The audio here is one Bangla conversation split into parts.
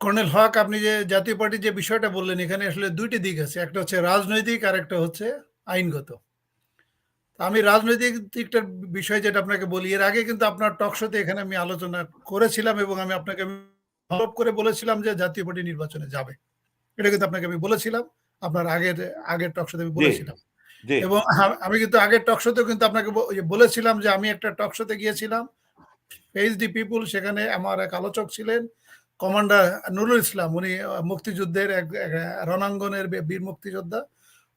কর্নেল হক আপনি যে জাতীয় পার্টির যে বিষয়টা বললেন এখানে আসলে দুইটি দিক আছে। একটা হচ্ছে রাজনৈতিক আর একটা হচ্ছে আইনগত। আমি রাজনৈতিক দিকটার বিষয় যেটা আপনাকে বলি এর আগে কিন্তু আপনার টক শোতে এখানে আমি আলোচনা করেছিলাম এবং আমি আপনাকে আরোপ করে বলেছিলাম যে জাতীয় পার্টি নির্বাচনে যাবে। এটা কিন্তু আপনাকে আমি বলেছিলাম আপনার আগের আগের টকশোতে আমি বলেছিলাম। এবং আমি কিন্তু আগের টক শোতেও কিন্তু আপনাকে বলেছিলাম যে আমি একটা টক শোতে গিয়েছিলাম ফেস ডি পিপুল সেখানে আমার এক আলোচক ছিলেন কমান্ডার নুরুল ইসলাম, উনি মুক্তিযুদ্ধের এক রণাঙ্গনের বীর মুক্তিযোদ্ধা।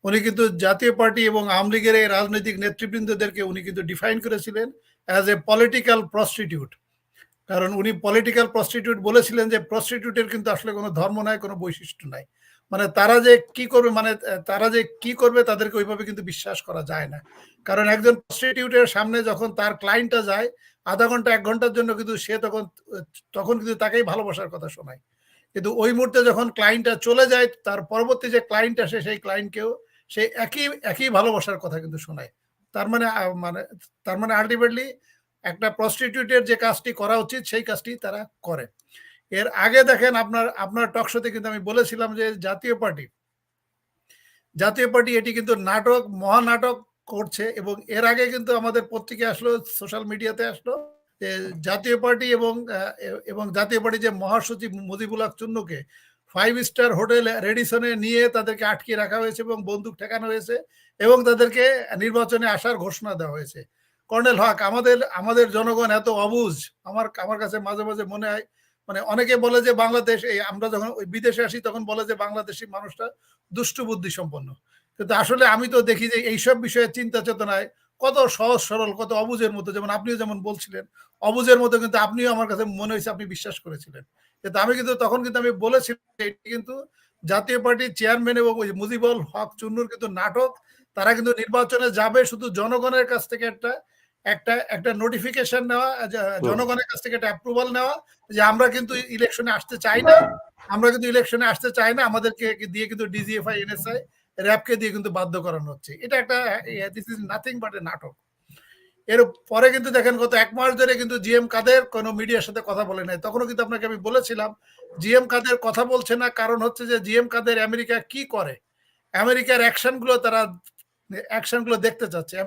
উনি কিন্তু জাতীয় পার্টি এবং আওয়ামী লীগের এই রাজনৈতিক নেতৃবৃন্দদেরকে উনি কিন্তু ডিফাইন করেছিলেন অ্যাজ এ পলিটিক্যাল প্রস্টিটিউট কারণ উনি পলিটিক্যাল প্রস্টিটিউট বলেছিলেন যে প্রস্টিটিউটের কিন্তু আসলে কোনো ধর্ম নাই, কোনো বৈশিষ্ট্য নাই। মানে তারা যে কি করবে মানে তারা যে কি করবে তাদেরকে ওইভাবে কিন্তু বিশ্বাস করা যায় না। কারণ একজন প্রস্টিটিউটের সামনে যখন তার ক্লায়েন্টটা যায় আধা ঘণ্টা, এক ঘণ্টার জন্য কিন্তু সে তখন তখন কিন্তু তাকেই ভালোবাসার কথা শোনায়। কিন্তু ওই মুহূর্তে যখন ক্লায়েন্টটা চলে যায়, তার পরবর্তী যে ক্লায়েন্ট আসে, সেই ক্লায়েন্টকেও সে একই একই ভালোবাসার কথা কিন্তু শোনায়। তার মানে মানে তার মানে আলটিমেটলি একটা প্রস্টিটিউটের যে কাজটি করা উচিত, সেই কাজটি তারা করে। এর আগে দেখেন আপনার আপনার টকশোতে কিন্তু আমি বলেছিলাম যে জাতীয় পার্টি জাতীয় পার্টি এটি কিন্তু নাটক, মহানাটক করছে এবং এর আগে কিন্তু আমাদের পত্রিকা আসলো সোশ্যাল মিডিয়াতে আসলো যে জাতীয় পার্টি এবং এবং জাতীয় পার্টি যে মহাসচিব মুজিবুল হক চুন্নুকে ফাইভ স্টার হোটেল রেডিসনে নিয়ে তাদেরকে আটকে রাখা হয়েছে এবং বন্দুক ঠেকানো হয়েছে এবং তাদেরকে নির্বাচনে আসার ঘোষণা দেওয়া হয়েছে। কর্নেল হক, আমাদের আমাদের জনগণ এত অবুজ, আমার আমার কাছে মাঝে মাঝে মনে হয় মানে অনেকে বলে যে বাংলাদেশ, এই আমরা যখন বিদেশে আসি তখন বলে যে বাংলাদেশি মানুষটা দুষ্টু বুদ্ধি সম্পন্ন কিন্তু আসলে আমি তো দেখি যে এইসব বিষয়ে চিন্তা চেতনায় কত সহজ সরল, কত অবুজের মতো, যেমন আপনিও যেমন বলছিলেন অবুজের মতো কিন্তু আপনিও আমার কাছে মনে হয়েছে আপনি বিশ্বাস করেছিলেন। কিন্তু আমি কিন্তু তখন কিন্তু আমি বলেছিলাম কিন্তু জাতীয় পার্টির চেয়ারম্যান এবং ওই মুজিবুল হক চুন্নুর কিন্তু নাটক, তারা কিন্তু নির্বাচনে যাবে শুধু জনগণের কাছ থেকে একটা একটা একটা নোটিফিকেশন নেওয়া জনগণের কাছ থেকে একটা অ্যাপ্রুভাল নেওয়া যে আমরা কিন্তু ইলেকশনে আসতে চাই না, আমরা কিন্তু ইলেকশনে আসতে চাই না, আমাদেরকে দিয়ে কিন্তু ডিজিএফআই এনএসআই র্যাবকে দিয়ে কিন্তু বাধ্য করানো হচ্ছে। এটা একটা this is nothing but a নাটক। এর পরে কিন্তু দেখেন, গত এক মাস ধরে কিন্তু জিএম কাদের কোনো মিডিয়ার সাথে কথা বলে নাই। তখনও কিন্তু আপনাকে আমি বলেছিলাম, জিএম কাদের কথা বলছে না, কারণ হচ্ছে যে জিএম কাদের আমেরিকা কি করে? আমেরিকার অ্যাকশনগুলো তারা, অ্যাকশনগুলো দেখতে চাচ্ছে।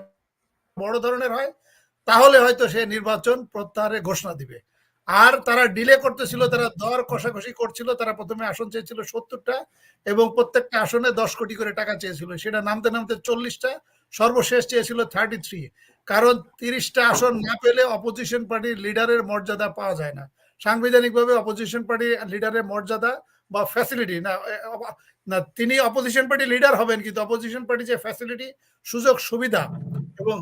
বড় ধরনের হয়, তাহলে হয়তো সে নির্বাচন প্রত্যাহারের ঘোষণা দিবে। আর তারা ডিলে করতেছিল, তারা দর কষাকষি করছিল, তারা প্রথমে আসন চেয়েছিল সত্তরটা এবং প্রত্যেকটা আসনে দশ কোটি করে টাকা চেয়েছিল। সেটা নামতে নামতে চল্লিশটা, সর্বশেষ চেয়েছিল থার্টি থ্রি কারণ তিরিশটা আসন না পেলে অপোজিশন পার্টির লিডারের মর্যাদা পাওয়া যায় না। সাংবিধানিকভাবে অপোজিশন পার্টি লিডারের মর্যাদা বা ফ্যাসিলিটি না না, তিনি অপোজিশন পার্টি লিডার হবেন কিন্তু অপোজিশন পার্টি যে ফ্যাসিলিটি সুযোগ, সুবিধা এবং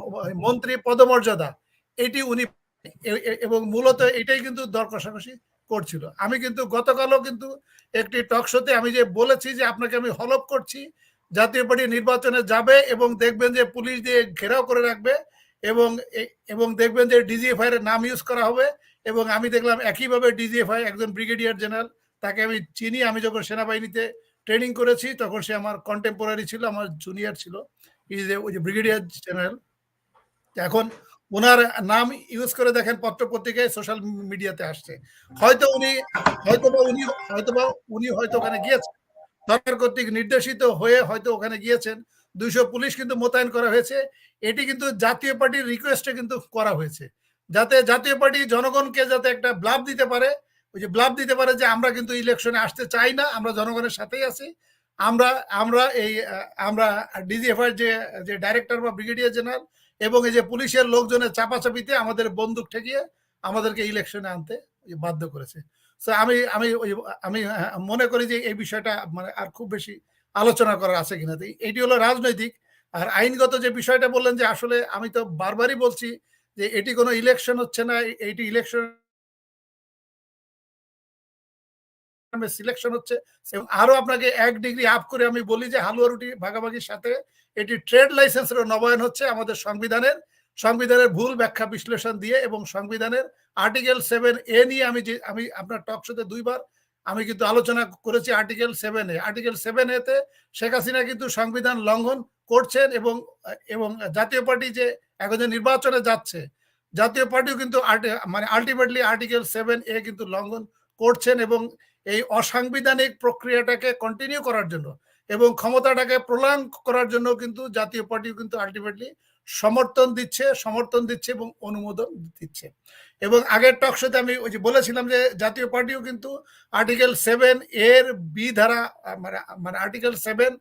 মন্ত্রী পদমর্যাদা, এটি উনি এবং মূলত এটাই কিন্তু দর কষাকষি করছিল। আমি কিন্তু গতকালও কিন্তু একটি টক শোতে আমি যে বলেছি যে আপনাকে আমি হলপ করছি, জাতীয় পার্টি নির্বাচনে যাবে এবং দেখবেন যে পুলিশ দিয়ে ঘেরাও করে রাখবে এবং এবং দেখবেন যে ডিজিএফআই এর নাম ইউজ করা হবে এবং আমি দেখলাম একইভাবে ডিজিএফআই একজন ব্রিগেডিয়ার জেনারেল তাকে আমি চিনি। আমি যখন সেনাবাহিনীতে ট্রেনিং করেছি, তখন সে আমার কন্টেম্পোরারি ছিল, আমার জুনিয়র ছিল। ইজ ওই যে ব্রিগেডিয়ার জেনারেল এখন ওনার নাম ইউজ করে দেখেন পত্র পত্রিকায় সোশ্যাল মিডিয়াতে আসছে। হয়তো উনি, হয়তো বা উনি, হয়তো বা উনি হয়তো ওখানে গিয়েছেন। সরকার কর্তৃক নির্দেশিত হয়ে হয়তো ওখানে গিয়েছেন। দুইশো পুলিশ কিন্তু মোতায়েন করা হয়েছে। এটি কিন্তু জাতীয় পার্টির রিকোয়েস্টে কিন্তু করা হয়েছে। যাতে জাতীয় পার্টি জনগণকে যাতে একটা ব্লাব দিতে পারে, ওই যে ব্লাব দিতে পারে যে আমরা কিন্তু ইলেকশনে আসতে চাই না, আমরা জনগণের সাথেই আছি। আমরা আমরা এই, আমরা ডিজিএফআই যে যে ডাইরেক্টর বা ব্রিগেডিয়ার জেনারেল এবং এই যে পুলিশের লোকজনের চাপাচাপিতে আমাদের বন্দুক ঠেকিয়ে আমাদেরকে ইলেকশনে আনতে বাধ্য করেছে। তো আমি আমি আমি মনে করি যে এই বিষয়টা মানে আর খুব বেশি আলোচনা করার আছে কিনা। এটি হলো রাজনৈতিক। আর আইনগত যে বিষয়টা বললেন যে আসলে আমি তো বারবারই বলছি যে এটি কোনো ইলেকশন হচ্ছে না এটি ইলেকশন সিলেকশন হচ্ছে এবং আরও আপনাকে এক ডিগ্রি আপ করে আমি বলি যে হালুয়া রুটি ভাগাভাগির সাথে এটি ট্রেড লাইসেন্সের নবায়ন হচ্ছে আমাদের সংবিধানের সংবিধানের ভুল ব্যাখ্যা বিশ্লেষণ দিয়ে এবং সংবিধানের আর্টিকেল সেভেন এ নিয়ে আমি যে, আমি আপনার টক শোতে দুইবার আমি কিন্তু আলোচনা করেছি article seven A. Article seven এতে শেখ হাসিনা কিন্তু সংবিধান লঙ্ঘন করছেন এবং এবং জাতীয় পার্টি যে এখন যে নির্বাচনে যাচ্ছে, জাতীয় পার্টিও কিন্তু মানে আলটিমেটলি আর্টিকেল সেভেন এ কিন্তু লঙ্ঘন করছেন এবং এই অসাংবিধানিক প্রক্রিয়াটাকে কন্টিনিউ করার জন্য এবং ক্ষমতাটাকে প্রলয়ন করার জন্য কিন্তু জাতীয় পার্টি কিন্তু আলটিমেটলি সমর্থন দিচ্ছে সমর্থন দিচ্ছে এবং অনুমোদন দিচ্ছে। এবং আগের টক শোতে আমি ওই যে বলেছিলাম যে জাতীয় পার্টিও কিন্তু আর্টিকেল সেভেন এর বি ধারা মানে মানে আর্টিকেল সেভেন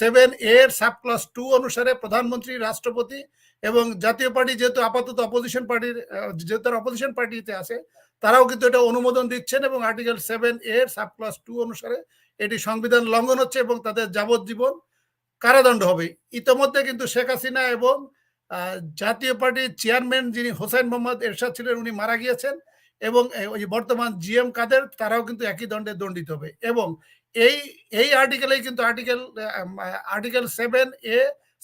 সেভেন এর সাব ক্লাস টু অনুসারে প্রধানমন্ত্রী, রাষ্ট্রপতি এবং জাতীয় পার্টি যেহেতু আপাতত অপোজিশন পার্টির যেহেতু তারা অপোজিশন পার্টিতে আছে, তারাও কিন্তু এটা অনুমোদন দিচ্ছেন এবং আর্টিকেল সেভেন এর সাব ক্লাস টু অনুসারে এটি সংবিধান লঙ্ঘন হচ্ছে এবং তাদের যাবজ্জীবন কারাদণ্ড হবে। ইতোমধ্যে কিন্তু শেখ হাসিনা এবং জাতীয় পার্টির চেয়ারম্যান যিনি হোসেন মোহাম্মদ এরশাদ ছিলেন, উনি মারা গিয়েছেন এবং ওই বর্তমান জিএম কাদের, তারাও কিন্তু একই দণ্ডে দণ্ডিত হবে। এবং এই এই আর্টিকেলেই কিন্তু article article seven A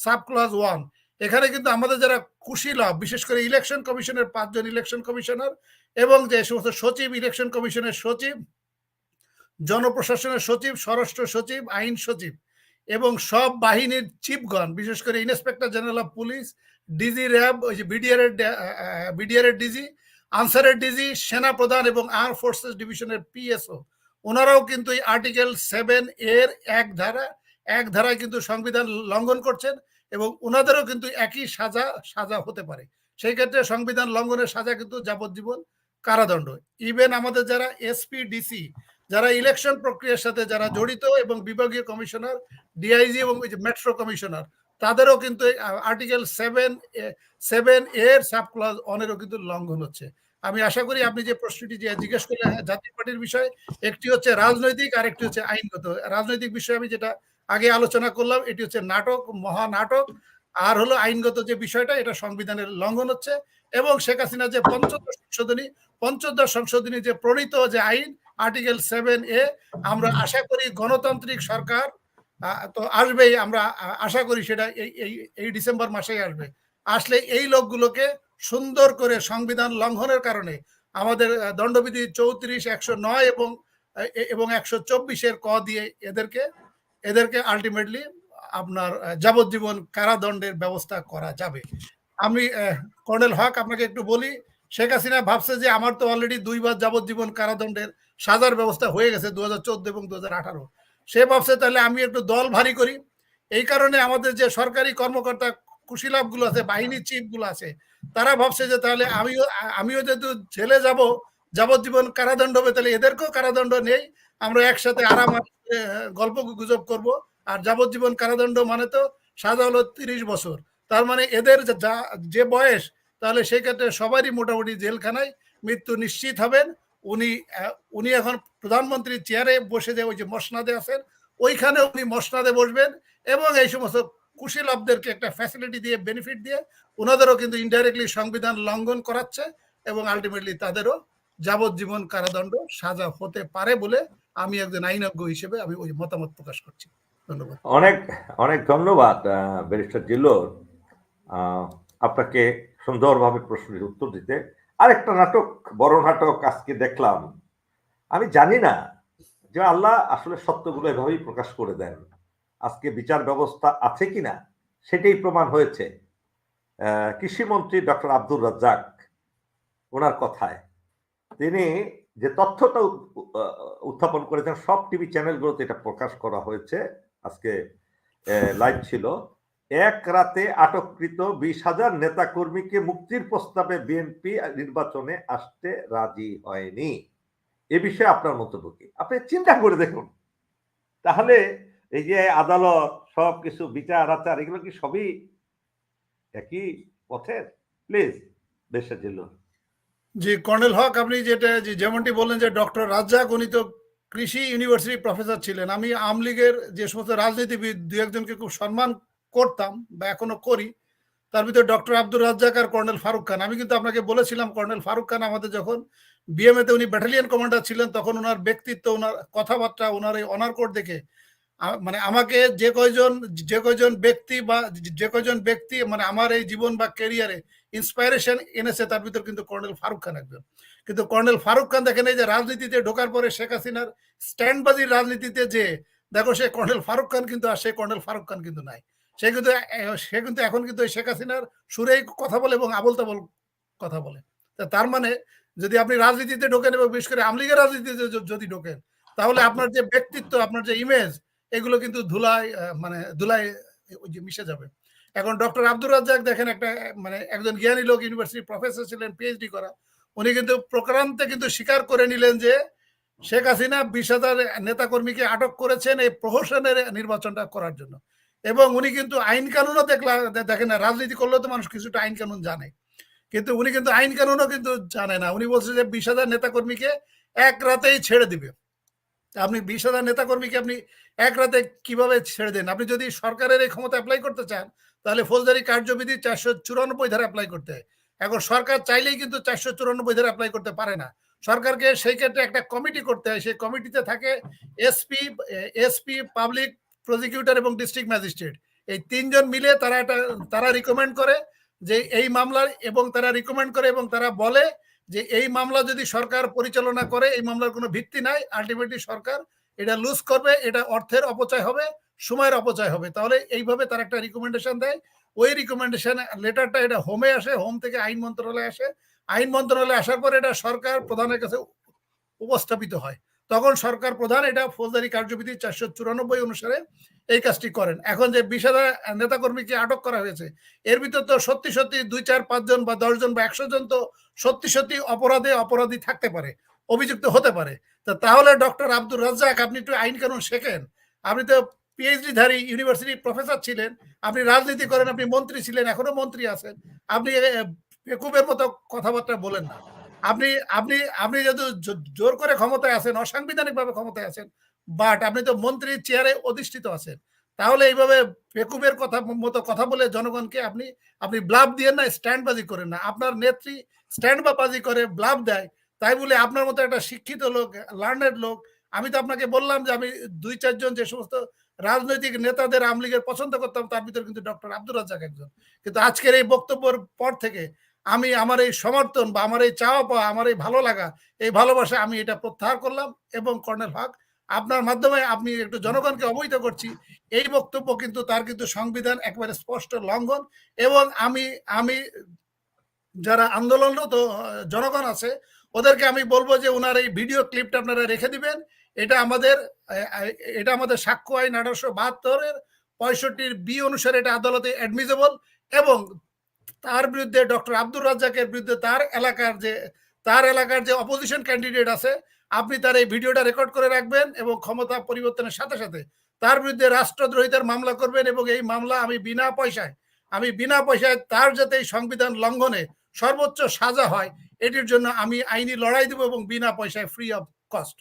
sub clause one এখানে কিন্তু আমাদের যারা কুশীলভ বিশেষ করে ইলেকশন কমিশনের পাঁচজন ইলেকশন কমিশনার এবং যে সমস্ত সচিব ইলেকশন কমিশনের সচিব জনপ্রশাসনের সচিব, স্বরাষ্ট্র সচিব, আইন সচিব এবং সব বাহিনীর চিফগণ, বিশেষ করে inspector general of police, DG RAB, ওই যে বিডিআর এর বিডিআর এর ডিজি আনসারের ডিজি, সেনা প্রধান এবং আর্ম ফোর্সেস ডিভিশনের পিএসও। ওনারাও কিন্তু এই আর্টিকেল সেভেন এর এক ধারা, এক ধারায় কিন্তু সংবিধান লঙ্ঘন করছেন এবং ওনাদেরও কিন্তু একই সাজা সাজা হতে পারে। সেই ক্ষেত্রে সংবিধান লঙ্ঘনের সাজা কিন্তু যাবজ্জীবন কারাদণ্ড। ইভেন আমাদের যারা এসপি, ডিসি যারা ইলেকশন প্রক্রিয়ার সাথে যারা জড়িত এবং বিভাগীয় কমিশনার ডিআইজি এবং মেট্রো কমিশনার তাদেরও কিন্তু আর্টিকেল সেভেন সেভেন এর সাব ক্লজ অনেরও কিন্তু লঙ্ঘন হচ্ছে। আমি আশা করি আপনি যে প্রশ্নটি যে জিজ্ঞেস করলেন হ্যাঁ, জাতীয় পার্টির বিষয় একটি হচ্ছে রাজনৈতিক আর একটি হচ্ছে আইনগত। রাজনৈতিক বিষয়ে আমি যেটা আগে আলোচনা করলাম এটি হচ্ছে নাটক মহা নাটক আর হলো আইনগত যে বিষয়টা এটা সংবিধানের লঙ্ঘন হচ্ছে এবং শেখ হাসিনা যে পঞ্চদশ সংশোধনী পঞ্চদশ সংশোধনী যে প্রণীত যে আইন আর্টিকেল সেভেন এ আমরা আশা করি গণতান্ত্রিক সরকার তো আসবেই, আমরা আশা করি সেটা এই এই ডিসেম্বর মাসেই আসবে। আসলে এই লোকগুলোকে সুন্দর করে সংবিধান লঙ্ঘনের কারণে আমাদের দণ্ডবিধি চৌত্রিশ, একশো নয় এবং এবং একশো চব্বিশের ক দিয়ে এদেরকে এদেরকে আলটিমেটলি আপনার যাবজ্জীবন কারাদণ্ডের ব্যবস্থা করা যাবে। আমি কর্নেল হক আপনাকে একটু বলি, শেখ হাসিনা ভাবছে যে আমার তো অলরেডি দুইবার যাবজ্জীবন কারাদণ্ডের সাজার ব্যবস্থা হয়ে গেছে দু হাজার চোদ্দ এবং দু হাজার আঠারো। সে ভাবছে তাহলে আমি একটু দল ভারী করি। এই কারণে আমাদের যে সরকারি কর্মকর্তা কুশীলাভগুলো আছে বাহিনী চিফগুলো আছে, তারা ভাবছে যে তাহলে আমিও আমিও যেহেতু জেলে যাব, যাবজ্জীবন কারাদণ্ড হবে, তাহলে এদেরকেও কারাদণ্ড নেই। আমরা একসাথে আরাম গল্প গুজব করব। আর যাবজ্জীবন কারাদণ্ড মানে তো সাজা হলো তিরিশ বছর। তার মানে এদের যে বয়স, তাহলে সেই ক্ষেত্রে সবারই মোটামুটি জেলখানায় মৃত্যু নিশ্চিত হবেন। উনি উনি এখন প্রধানমন্ত্রীর চেয়ারে বসে যে ওই যে মসনাদে আছেন, ওইখানে উনি মসনাদে বসবেন এবং এই সমস্ত কুশীলবদেরকে একটা ফ্যাসিলিটি দিয়ে বেনিফিট দিয়ে ওনাদেরও কিন্তু ইনডাইরেক্টলি সংবিধান লঙ্ঘন করাচ্ছে এবং আলটিমেটলি তাদেরও যাবজ্জীবন কারাদণ্ড সাজা হতে পারে বলে আমি একজন আইনজ্ঞ হিসেবে আমি ওই মতামত প্রকাশ করছি। ধন্যবাদ। অনেক অনেক ধন্যবাদ ব্যারিস্টার জিল্লোর। আপনাকে সুন্দরভাবে প্রশ্নের উত্তর দিতে। আরেকটা নাটক, বড় নাটক আজকে দেখলাম। আমি জানি না যে আল্লাহ আসলে সত্যগুলো এভাবেই প্রকাশ করে দেন। আজকে বিচার ব্যবস্থা আছে কিনা সেটাই প্রমাণ হয়েছে। কৃষিমন্ত্রী ডক্টর আব্দুর রাজ্জাক ওনার কথায়। তিনি যে তথ্যটা উত্থাপন করেছেন, সব টিভি চ্যানেলগুলোতে এটা প্রকাশ করা হয়েছে। আজকে লাইভ ছিল। এক রাতে আটককৃত বিশ হাজার নেতা কর্মীকে মুক্তির প্রস্তাবে বিএনপি নির্বাচনে আসতে রাজি হয়নি। এ বিষয়ে আপনার মন্তব্য কি? আপনি চিন্তা করে দেখুন। তাহলে এই যে আদালত সব কিছু বিচার আচার, এগুলো কি সবই একই পথের প্লিজ দেশের জন্য জি, কর্নেল হক, আপনি যেটা যেমনটি বললেন যে ডক্টর রাজ্জাক, উনি তো কৃষি ইউনিভার্সিটি প্রফেসর ছিলেন। আমি আওয়ামী লীগের যে সমস্ত রাজনীতিবিদ, দু একজনকে খুব সম্মান করতাম বা এখনও করি, তার ভিতরে ডক্টর আব্দুর রাজ্জাক আর কর্নেল ফারুক খান। আমি কিন্তু আপনাকে বলেছিলাম কর্নেল ফারুক খান আমাদের যখন বিএমএ তে উনি ব্যাটালিয়ান কমান্ডার ছিলেন, তখন ওনার ব্যক্তিত্ব, ওনার কথাবার্তা, ওনার এই অনার কোড দেখে মানে আমাকে যে কয়জন যে কয়জন ব্যক্তি বা যে কয়জন ব্যক্তি মানে আমার এই জীবন বা ক্যারিয়ারে ইন্সপাইরেশন এনেছে, তার ভিতর কিন্তু কর্নেল ফারুক খান একজন। কিন্তু কর্নেল ফারুক খান দেখেন এই যে রাজনীতিতে ঢোকার পরে শেখ হাসিনার স্ট্যান্ডবাজির রাজনীতিতে যে, দেখো সে কর্নেল ফারুক খান কিন্তু আর সে কর্নেল ফারুক খান কিন্তু নাই। সে কিন্তু সে কিন্তু এখন কিন্তু শেখ হাসিনার সুরেই কথা বলে এবং আবল তাবল কথা বলে। তার মানে যদি আপনি রাজনীতিতে ঢোকেন এবং বিশেষ করে আমলিগের রাজনীতিতে যদি ঢোকেন তাহলে আপনার যে ব্যক্তিত্ব আপনার যে ইমেজ এগুলো কিন্তু ধুলায় মানে ধুলায় মিশে যাবে। এখন ডক্টর আব্দুর রাজ্জাক দেখেন একটা মানে একজন জ্ঞানী লোক ইউনিভার্সিটি প্রফেসর ছিলেন পিএইচডি করা। উনি কিন্তু প্রকারান্তে কিন্তু স্বীকার করে নিলেন যে শেখ হাসিনা বিশ হাজার নেতাকর্মীকে আটক করেছেন এই প্রহসনের নির্বাচনটা করার জন্য। এবং উনি কিন্তু আইন কানুনও দেখলা দেখেন না, রাজনীতি করলেও তো মানুষ কিছুটা আইন কানুন জানে। কিন্তু উনি কিন্তু আইন কানুনও কিন্তু জানে না। উনি বলছে যে বিশ হাজার নেতাকর্মীকে এক রাতেই ছেড়ে দিবে। আপনি বিশ হাজার নেতাকর্মীকে আপনি এক রাতে কীভাবে ছেড়ে দেন? আপনি যদি সরকারের এই ক্ষমতা অ্যাপ্লাই করতে চান, তাহলে ফৌজদারি কার্যবিধি চারশো চুরানব্বই ধারা অ্যাপ্লাই করতে হয়। এখন সরকার চাইলেই কিন্তু চারশো চুরানব্বই ধারা অ্যাপ্লাই করতে পারে না। সরকারকে সেই ক্ষেত্রে একটা কমিটি করতে হয়। সেই কমিটিতে থাকে এসপি এসপি পাবলিক প্রসিকিউটর এবং ডিস্ট্রিক্ট ম্যাজিস্ট্রেট এই তিনজন মিলে তারা একটা, তারা রিকমেন্ড করে যে এই মামলার এবং তারা রিকমেন্ড করে এবং তারা বলে যে এই মামলা যদি সরকার পরিচালনা করে, এই মামলার কোনো ভিত্তি নাই আলটিমেটলি সরকার এটা লুজ করবে, এটা অর্থের অপচয় হবে, সময়ের অপচয় হবে। তাহলে এইভাবে তারা একটা রিকমেন্ডেশন দেয়। ওই রিকমেন্ডেশন লেটারটা এটা হোমে আসে হোম থেকে আইন মন্ত্রণালয়ে আসে। আইন মন্ত্রণালয়ে আসার পর এটা সরকার প্রধানের কাছে উপস্থাপিত হয়। তখন সরকার প্রধান এটা ফৌজদারি কার্যবিধি চারশো চুরানব্বই অনুসারে এই কাজটি করেন। এখন যে বিশ হাজার নেতাকর্মীকে আটক করা হয়েছে, এর ভিতর তো সত্যি সত্যি দুই, চার পাঁচজন বা দশজন বা একশো জন তো সত্যি সত্যি অপরাধে অপরাধী থাকতে পারে, অভিযুক্ত হতে পারে। তা তাহলে ডক্টর আব্দুর রাজ্জাক, আপনি একটু আইন কানুন শেখেন। আপনি তো পিএইচডি ধারী ইউনিভার্সিটি প্রফেসর ছিলেন, আপনি রাজনীতি করেন, আপনি মন্ত্রী ছিলেন, এখনও মন্ত্রী আছেন। আপনি বেকুবের মতো কথাবার্তা বলেন না। আপনি আপনি আপনি যেহেতু জোর করে ক্ষমতায় আছেন অসাংবিধানিক ভাবে ক্ষমতায় আছেন বাট আপনি তো মন্ত্রীর চেয়ারে অধিষ্ঠিত আছেন, তাহলে এইভাবে বেকুবের কথা মতো কথা বলে জনগণকে আপনি আপনি ব্লাব দিয়ে না স্ট্যান্ড বাজি করেন না। আপনার নেত্রী স্ট্যান্ড বাজি করে ব্লাব দেয়। তাই বলে আপনার মতো একটা শিক্ষিত লোক, লার্নেড লোক, আমি তো আপনাকে বললাম যে আমি দুই চারজন যে সমস্ত রাজনৈতিক নেতাদের আওয়ামী লীগের পছন্দ করতাম, তার ভিতরে কিন্তু ডক্টর আব্দুর রাজ্জাক একজন। কিন্তু আজকের এই বক্তব্যের পর থেকে আমি আমার এই সমর্থন বা আমার এই চাওয়া পাওয়া, আমার এই ভালো লাগা, এই ভালোবাসা আমি এটা প্রত্যাহার করলাম এবং কর্নেল হক আপনার মাধ্যমে আপনি একটু জনগণকে অবহিত করছি। এই বক্তব্য কিন্তু তার কিন্তু সংবিধান একবারে স্পষ্ট লঙ্ঘন এবং আমি আমি যারা আন্দোলনরত জনগণ আছে, ওদেরকে আমি বলব যে ওনার এই ভিডিও ক্লিপটা আপনারা রেখে দিবেন। এটা আমাদের এটা আমাদের সাক্ষ্য আইন আঠারোশো বাহাত্তরের পঁয়ষট্টির বি অনুসারে এটা আদালতে অ্যাডমিজেবল এবং তার বিরুদ্ধে ডক্টর আব্দুর রাজ্জাকের বিরুদ্ধে তার এলাকার যে, তার এলাকার যে অপোজিশন ক্যান্ডিডেট আছে, আপনি তার এই ভিডিওটা রেকর্ড করে রাখবেন এবং ক্ষমতা পরিবর্তনের সাথে সাথে তার বিরুদ্ধে রাষ্ট্রদ্রোহিতার মামলা করবেন এবং এই মামলা আমি বিনা পয়সায়, আমি বিনা পয়সায় তার যাতে এই সংবিধান লঙ্ঘনে সর্বোচ্চ সাজা হয়, এটির জন্য আমি আইনি লড়াই দেব এবং বিনা পয়সায় ফ্রি অফ কস্ট